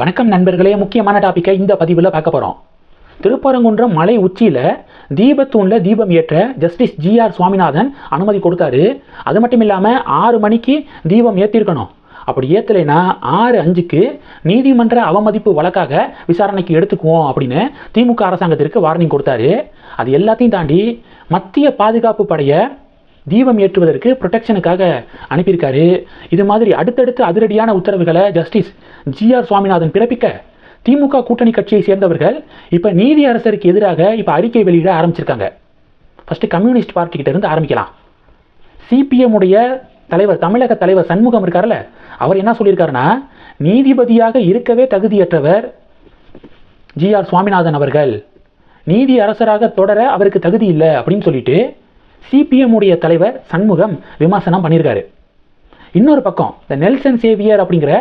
வணக்கம் நண்பர்களே முக்கியமான டாப்பிக்கை இந்த பதிவில் பார்க்க போகிறோம் திருப்பரங்குன்றம் மலை உச்சியில் தீபத்தூணில் தீபம் ஏற்ற ஜஸ்டிஸ் ஜிஆர் சுவாமிநாதன் அனுமதி கொடுத்தாரு. அது மட்டும் இல்லாமல் ஆறு மணிக்கு தீபம் ஏற்றிருக்கணும் அப்படி ஏற்றலைன்னா ஆறு அஞ்சுக்கு நீதிமன்ற அவமதிப்பு வழக்காக விசாரணைக்கு எடுத்துக்குவோம் அப்படின்னு திமுக அரசாங்கத்திற்கு வார்னிங் கொடுத்தாரு. அது எல்லாத்தையும் தாண்டி மத்திய பாதுகாப்பு படையை தீபம் ஏற்றுவதற்கு ப்ரொடெக்ஷனுக்காக அனுப்பியிருக்காரு. இது மாதிரி அடுத்தடுத்து அதிரடியான உத்தரவுகளை ஜஸ்டிஸ் ஜிஆர் சுவாமிநாதன் பிறப்பிக்க திமுக கூட்டணி கட்சியை சேர்ந்தவர்கள் இப்போ நீதி அரசருக்கு எதிராக இப்போ அறிக்கை வெளியிட ஆரம்பிச்சிருக்காங்க. ஃபஸ்ட்டு கம்யூனிஸ்ட் பார்ட்டிகிட்ட இருந்து ஆரம்பிக்கலாம். சிபிஎம் உடைய தலைவர் தமிழக தலைவர் சண்முகம் இருக்கார்ல அவர் என்ன சொல்லியிருக்காருன்னா நீதிபதியாக இருக்கவே தகுதியற்றவர் ஜிஆர் சுவாமிநாதன் அவர்கள். நீதி அரசராக தொடர அவருக்கு தகுதி இல்லை அப்படின்னு சொல்லிட்டு சிபிஎம் உடைய தலைவர் சண்முகம் விமர்சனம் பண்ணியிருக்காரு இன்னொரு பக்கம் இந்த நெல்சன் சேவியர் அப்படிங்கிற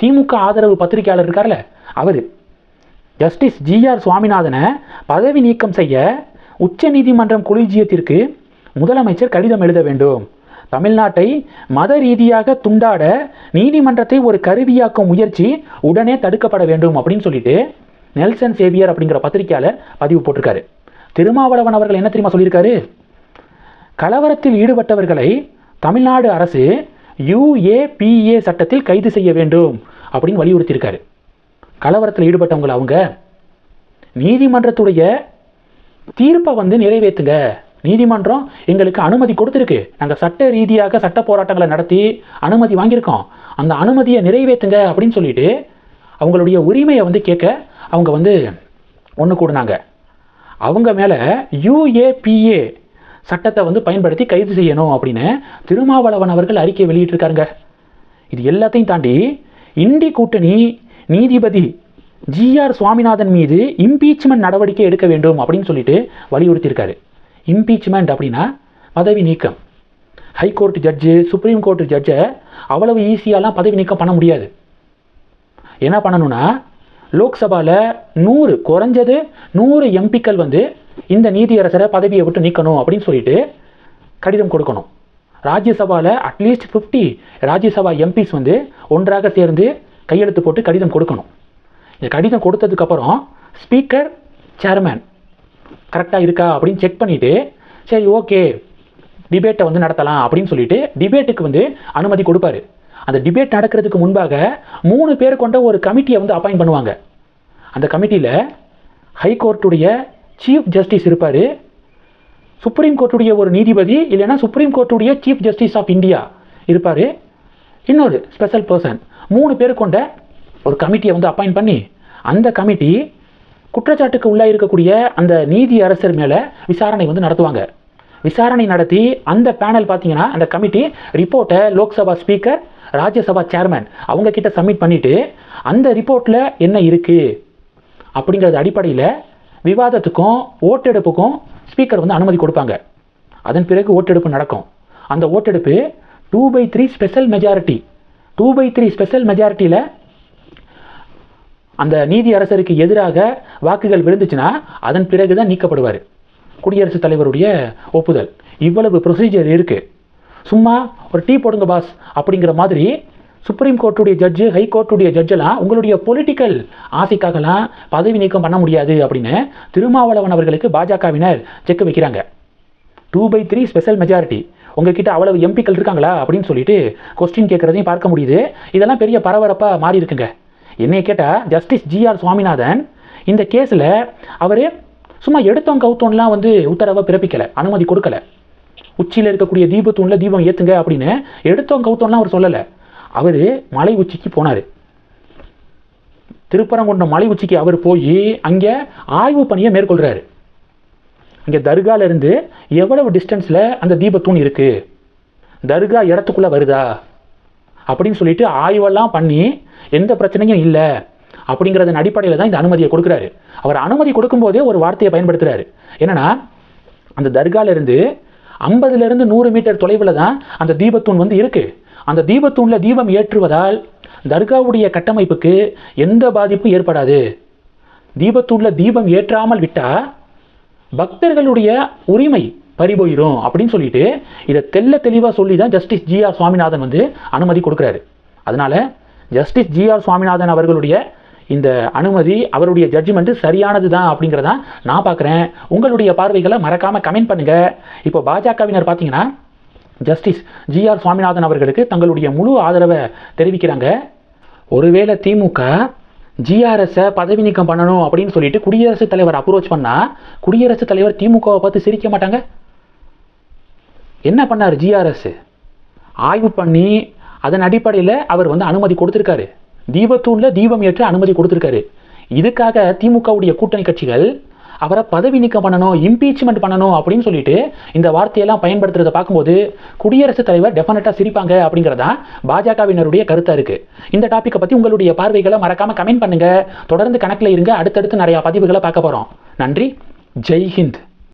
திமுக ஆதரவு பத்திரிகையாளர் இருக்கார்ல அவர். ஜஸ்டிஸ் ஜிஆர் சுவாமிநாதனை பதவி நீக்கம் செய்ய உச்சநீதிமன்றம் கொலிஜியத்திற்கு முதலமைச்சர் கடிதம் எழுத வேண்டும். தமிழ்நாட்டை மத ரீதியாக துண்டாட நீதிமன்றத்தை ஒரு கருவியாக்கும் முயற்சி உடனே தடுக்கப்பட வேண்டும் அப்படின்னு சொல்லிட்டு நெல்சன் சேவியர் அப்படிங்கிற பத்திரிகையாளர் பதிவு போட்டிருக்காரு. திருமாவளவன் அவர்கள் என்ன தெரியுமா சொல்லியிருக்காரு? கலவரத்தில் ஈடுபட்டவர்களை தமிழ்நாடு அரசு யுஏபிஏ சட்டத்தில் கைது செய்ய வேண்டும் அப்படின்னு வலியுறுத்தியிருக்காரு. கலவரத்தில் ஈடுபட்டவங்களை அவங்க நீதிமன்றத்துடைய தீர்ப்பை வந்து நிறைவேற்றுங்க நீதிமன்றம் எங்களுக்கு அனுமதி கொடுத்துருக்கு. நாங்கள் சட்ட ரீதியாக சட்ட போராட்டங்களை நடத்தி அனுமதி வாங்கியிருக்கோம். அந்த அனுமதியை நிறைவேற்றுங்க அப்படின்னு சொல்லிட்டு அவங்களுடைய உரிமையை வந்து கேட்க அவங்க வந்து ஒன்று கூடினாங்க. அவங்க மேலே யுஏபிஏ சட்டத்தை வந்து பயன்படுத்தி கைது செய்யணும் அப்படின்னு திருமாவளவன் அவர்கள் அறிக்கை வெளியிட்டிருக்காருங்க. இது எல்லாத்தையும் தாண்டி இண்டி கூட்டணி நீதிபதி ஜிஆர் சுவாமிநாதன் மீது இம்பீச்மெண்ட் நடவடிக்கை எடுக்க வேண்டும் அப்படின்னு சொல்லிட்டு வலியுறுத்தியிருக்காரு. இம்பீச்மெண்ட் அப்படின்னா பதவி நீக்கம். High court judge supreme court ஜட்ஜை அவ்வளவு ஈஸியாலாம் பதவி நீக்கம் பண்ண முடியாது. என்ன பண்ணணும்னா லோக்சபாவில் நூறு குறைஞ்சது நூறு எம்பிக்கள் வந்து இந்த நீதியரசரை பதவியை விட்டு நீக்கணும் அப்படின்னு சொல்லிட்டு கடிதம் கொடுக்கணும். ராஜ்யசபாவில் அட்லீஸ்ட் ஃபிஃப்டி ராஜ்யசபா எம்பிஸ் வந்து ஒன்றாக சேர்ந்து கையெழுத்து போட்டு கடிதம் கொடுக்கணும். இந்த கடிதம் கொடுத்ததுக்கப்புறம் ஸ்பீக்கர் சேர்மேன் கரெக்டாக இருக்கா அப்படின்னு செக் பண்ணிவிட்டு சரி ஓகே டிபேட்டை வந்து நடத்தலாம் அப்படின்னு சொல்லிட்டு டிபேட்டுக்கு வந்து அனுமதி கொடுப்பாரு. அந்த டிபேட் நடக்கிறதுக்கு முன்பாக மூணு பேர் கொண்ட ஒரு கமிட்டியை வந்து அப்பாயின் பண்ணுவாங்க. அந்த கமிட்டியில் ஹைகோர்ட்டுடைய சீஃப் ஜஸ்டிஸ் இருப்பார். சுப்ரீம் கோர்ட்டுடைய ஒரு நீதிபதி இல்லைன்னா சுப்ரீம் கோர்ட்டுடைய சீஃப் ஜஸ்டிஸ் ஆஃப் இந்தியா இருப்பார். இன்னொரு ஸ்பெஷல் பர்சன் மூணு பேர் கொண்ட ஒரு கமிட்டியை வந்து அப்பாயின்ட் பண்ணி அந்த கமிட்டி குற்றச்சாட்டுக்கு உள்ளே இருக்கக்கூடிய அந்த நீதி அரசர் மேலே விசாரணை வந்து நடத்துவாங்க. விசாரணை நடத்தி அந்த பேனல் பார்த்தீங்கன்னா அந்த கமிட்டி ரிப்போர்ட்டை லோக்சபா ஸ்பீக்கர் ராஜ்யசபா சேர்மேன் அவங்க கிட்ட சப்மிட் பண்ணிவிட்டு அந்த ரிப்போர்ட்டில் என்ன இருக்குது அப்படிங்கிறது அடிப்படையில் விவாதத்துக்கும் ஓட்டெடுப்புக்கும் ஸ்பீக்கர் வந்து அனுமதி கொடுப்பாங்க. அதன் பிறகு ஓட்டெடுப்பு நடக்கும். அந்த ஓட்டெடுப்பு two by three special majority two by three special மெஜாரிட்டியில் அந்த நீதி அரசருக்கு எதிராக வாக்குகள் விழுந்துச்சுன்னா அதன் பிறகு தான் நீக்கப்படுவார். குடியரசுத் தலைவருடைய ஒப்புதல். இவ்வளவு ப்ரொசீஜர் இருக்குது சும்மா ஒரு டீ போடுங்க பாஸ் அப்படிங்கிற மாதிரி சுப்ரீம் கோர்ட்டுடைய ஜட்ஜு ஹை கோர்ட்டுடைய ஜட்ஜெல்லாம் உங்களுடைய பொலிட்டிக்கல் ஆசைக்காகலாம் பதவி நீக்கம் பண்ண முடியாது அப்படின்னு திருமாவளவன் அவர்களுக்கு பாஜகவினர் செக் வைக்கிறாங்க. Two by three special majority உங்ககிட்ட அவ்வளவு எம்பிக்கள் இருக்காங்களா அப்படின்னு சொல்லிட்டு கொஸ்டின் கேட்குறதையும் பார்க்க முடியுது. இதெல்லாம் பெரிய பரபரப்பாக மாறி இருக்குங்க. என்னைய கேட்டால் ஜஸ்டிஸ் ஜிஆர் சுவாமிநாதன் இந்த கேஸில் அவர் சும்மா எடுத்தோம் கவுத்தோன்லாம் வந்து உத்தரவை பிறப்பிக்கலை அனுமதி கொடுக்கல. உச்சியில் இருக்கக்கூடிய தீபத்தூணில் தீபம் ஏற்றுங்க அப்படின்னு எடுத்தோம் கவுத்தோன்லாம் அவர் சொல்லலை. அவர் மலை உச்சிக்கு போனார். திருப்பரங்குன்றம் மலை உச்சிக்கு அவர் போய் அங்கே ஆய்வு பணியை மேற்கொள்கிறாரு இங்கே தர்காலேருந்து எவ்வளவு டிஸ்டன்ஸில் அந்த தீபத்தூண் இருக்குது தர்கா இடத்துக்குள்ளே வருதா? அப்படின்னு சொல்லிட்டு ஆய்வெல்லாம் பண்ணி எந்த பிரச்சனையும் இல்லை அப்படிங்கிறதன் அடிப்படையில் தான் இந்த அனுமதியை கொடுக்குறாரு. அவர் அனுமதி கொடுக்கும்போதே ஒரு வார்த்தையை பயன்படுத்துகிறாரு என்னன்னா அந்த தர்காலேருந்து ஐம்பதுலேருந்து நூறு மீட்டர் தொலைவில் தான் அந்த தீபத்தூண் வந்து இருக்குது அந்த தீபத்தூணில் தீபம் ஏற்றுவதால் தர்காவுடைய கட்டமைப்புக்கு எந்த பாதிப்பும் ஏற்படாது. தீபத்தூணில் தீபம் ஏற்றாமல் விட்டால் பக்தர்களுடைய உரிமை பறிபோயிரும் அப்படின்னு சொல்லிட்டு இதை தெல்ல தெளிவாக சொல்லி தான் ஜஸ்டிஸ் ஜி ஆர் சுவாமிநாதன் வந்து அனுமதி கொடுக்குறாரு. அதனால் ஜஸ்டிஸ் ஜி ஆர் சுவாமிநாதன் அவர்களுடைய இந்த அனுமதி அவருடைய ஜட்ஜ்மெண்ட் சரியானது தான் அப்படிங்கிறதான் நான் பார்க்குறேன். உங்களுடைய பார்வைகளை மறக்காமல் கமெண்ட் பண்ணுங்கள் இப்போ பாஜகவினர் பார்த்தீங்கன்னா ஜஸ்டிஸ் ஜிஆர் சுவாமிநாதன் அவர்களுக்கு தங்களுடைய முழு ஆதரவை தெரிவிக்கிறாங்க. ஒருவேளை திமுக ஜிஆர்எஸை பதவி நீக்கம் பண்ணணும் அப்படின்னு சொல்லிட்டு குடியரசுத் தலைவர் அப்ரோச் பண்ணால் குடியரசுத் தலைவர் திமுகவை பார்த்து சிரிக்க மாட்டாங்க? என்ன பண்ணார் ஜிஆர்எஸ் ஆய்வு பண்ணி அதன் அடிப்படையில் அவர் வந்து அனுமதி கொடுத்துருக்காரு. தீபத்தூணில் தீபம் ஏற்ற அனுமதி கொடுத்துருக்காரு. இதுக்காக திமுகவுடைய கூட்டணி கட்சிகள் அவரை பதவி நீக்கம் பண்ணணும் இம்பீச்மெண்ட் பண்ணணும் அப்படின்னு சொல்லிட்டு இந்த வார்த்தையெல்லாம் பயன்படுத்துறதை பார்க்கும்போது குடியரசுத் தலைவர் டெஃபினட்டாக சிரிப்பாங்க அப்படிங்கிறதா பாஜகவினருடைய கருத்தாக இருக்குது இந்த டாப்பிக்கை பற்றி உங்களுடைய பார்வைகளை மறக்காமல் கமெண்ட் பண்ணுங்கள் தொடர்ந்து கணக்கில் இருங்க. அடுத்தடுத்து நிறையா பதிவுகளை பார்க்க போகிறோம் நன்றி. ஜெய்ஹிந்த்